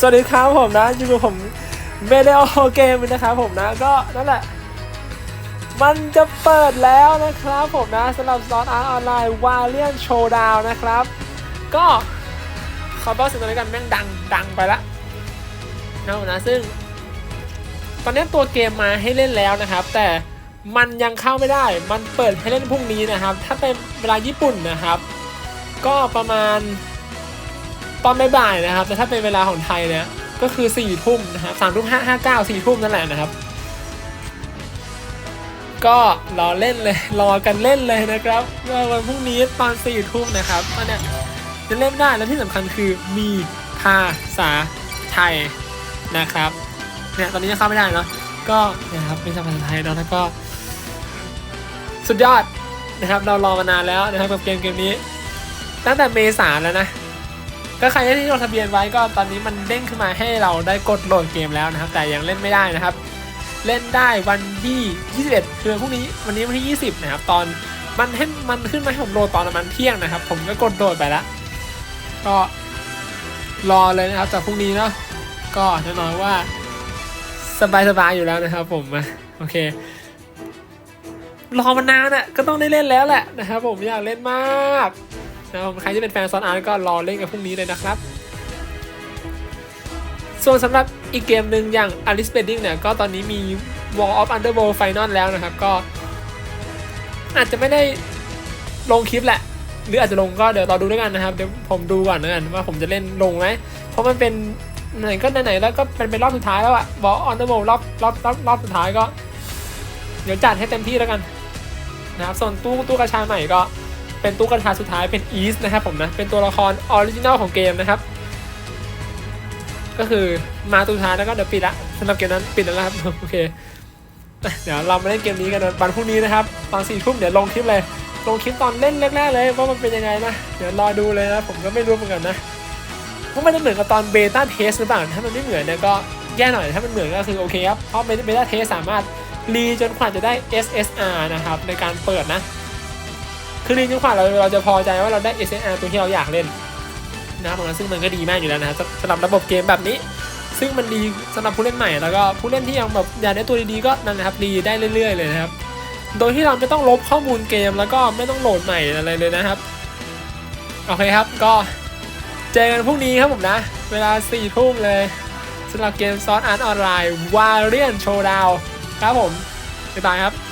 สวัสดีครับผมนะอยู่กับผมเมเดลเกมนะครับผมนะก็นั่นแหละ มันจะเปิดแล้วนะครับผมนะสำหรับซอนอาร์ออนไลน์วาเลียนโชว์ดาวนะครับ ก็ขอบอกสิ่งตัวนี้กันแม่งดังดังไปละนะผมนะซึ่ง ตอนนี้ตัวเกมมาให้เล่นแล้วนะครับ แต่มันยังเข้าไม่ได้ มันเปิดให้เล่นพรุ่งนี้นะครับ ถ้าเป็นเวลาญี่ปุ่นนะครับ ก็ประมาณ ตอนบ่ายๆนะครับ แต่ถ้าเป็นเวลาของไทยเนี่ยก็คือ4ี่ทุ่มนะครับสามทุ่มห้าห้าเก้าสี่ทุ่มนั่นแหละนะครับ ก็รอเล่นเลย รอกันเล่นเลยนะครับว่าวันพรุ่งนี้ตอนสี่ทุ่มนะครับตอนเนี้ยจะเล่นได้และที่สำคัญคือมีภาษาไทยนะครับเนี่ยตอนนี้ยังเข้าไม่ได้เนาะก็นะครับเป็นภาษาไทยเนาะแล้วก็ สุดยอดนะครับ เรารอมานานแล้วนะครับกับเกมเกมนี้ ตั้งแต่เมษาแล้วนะ ก็ใครที่ลงทะเบียนไว้ก็ตอนนี้มันเด้งขึ้นมาให้เราได้กดโหลดเกมแล้วนะครับ แต่ยังเล่นไม่ได้นะครับ เล่นได้วันที่ 21 คือพรุ่งนี้วันนี้วันที่ 20 นะครับ ตอนมันให้มันขึ้นมาให้ผมโหลดตอนประมาณเที่ยงนะครับ ผมก็กดโหลดไปแล้วก็รอเลยนะครับจากพรุ่งนี้เนาะก็แน่นอนว่าสบายๆอยู่แล้วนะครับผมโอเค รอมานานอะก็ต้องได้เล่นแล้วแหละนะครับผมอยากเล่นมากนะครับใครที่เป็นแฟนซอนอาร์ก็รอเล่นกันพรุ่งนี้เลยนะครับ ส่วนสำหรับอีกเกมหนึ่งอย่าง Alice Bedding เนี่ยก็ตอนนี้มี Wall of Underworld Final แล้วนะครับก็ อาจจะไม่ได้ลงคลิปแหละ หรืออาจจะลงก็เดี๋ยวรอดูด้วยกันนะครับเดี๋ยวผมดูก่อนนะกันว่าผมจะเล่นลงไหมเพราะมันเป็นไหนก็ไหนแล้วก็เป็นเป็นรอบสุดท้ายแล้วอะ Wall of Underworld รอบรอบรอบรอบสุดท้ายก็ เดี๋ยวจัดให้เต็มที่แล้วกัน นะครับส่วนตู้ตู้กระชาใหม่ก็เป็นตู้กระชาสุดท้ายเป็น East นะครับผมนะเป็นตัวละครออริจินอลของเกมนะครับ ก็คือมาตัวสุดท้ายแล้วก็เดี๋ยวปิดละสำหรับเกมนั้นปิดแล้วครับโอเคเดี๋ยวเรามาเล่นเกมนี้กันวันพรุ่งนี้นะครับตอนสี่ทุ่มเดี๋ยวลงคลิปเลยลงคลิปตอนเล่นแรกๆเลยว่ามันเป็นยังไงนะเดี๋ยวรอดูเลยนะผมก็ไม่รู้เหมือนกันนะว่ามันจะเหมือนกับตอนเบต้าเทสหรือเปล่าถ้ามันไม่เหมือนเนี่ยก็แย่หน่อยถ้ามันเหมือนก็คือโอเคครับเพราะเบต้าเทสสามารถ รีจนกว่าจะได้ SSR นะครับในการเปิดนะ คือรีจนกว่าเราเราจะพอใจว่าเราได้ SSR ตัวที่เราอยากเล่นนะครับผมซึ่งมันก็ดีมากอยู่แล้วนะครับสำหรับระบบเกมแบบนี้ ซึ่งมันดีสำหรับผู้เล่นใหม่แล้วก็ผู้เล่นที่ยังแบบอยากได้ตัวดีๆก็นั่นนะครับดีได้เรื่อย ๆ เลยนะครับ โดยที่เราไม่ต้องลบข้อมูลเกมแล้วก็ไม่ต้องโหลดใหม่อะไรเลยนะครับโอเคครับก็เจอกันพรุ่งนี้ครับผมนะ เวลา4ี่ทุ่มเลยสำหรับเกมซอสอาร์ตออนไลน์วาเรียนโชว์ดาว ครับผมบ๊ายบายครับ